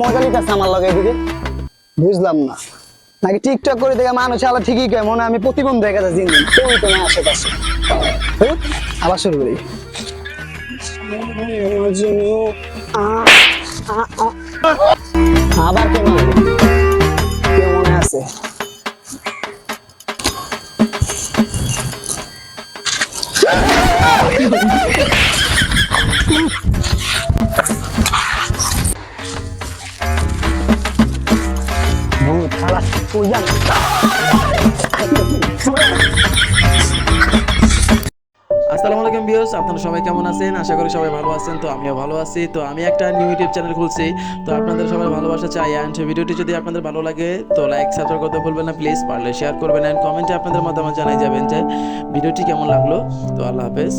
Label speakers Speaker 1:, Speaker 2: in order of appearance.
Speaker 1: মজা আমার বুঝলাম না। নাকি টিকটক করে দেখে মানুষ আলো ঠিকই কয়, মনে আমি প্রতিবন্ধ না আশেপাশে। আবার শুরু করি। আবার কে মনে কেউ মনে আছে? ভূত শালা তুই জান
Speaker 2: আসসালামু আলাইকুম ভিউয়ার্স, আপনারা সবাই কেমন আছেন? আশা করি সবাই ভালো আছেন, তো আমিও ভালো আছি। তো আমি একটা নিউ ইউটিউব চ্যানেল খুলছি, তো আপনাদের সবাই ভালোবাসা চাই। অ্যান্ড ভিডিওটি যদি আপনাদের ভালো লাগে, তো লাইক সাবস্ক্রাইব করতে ভুলবেন না প্লিজ পারলে শেয়ার করবেন। অ্যান্ড কমেন্টে আপনাদের মতামত জানাই যাবেন যে ভিডিওটি কেমন লাগল। তো আল্লাহ হাফেজ।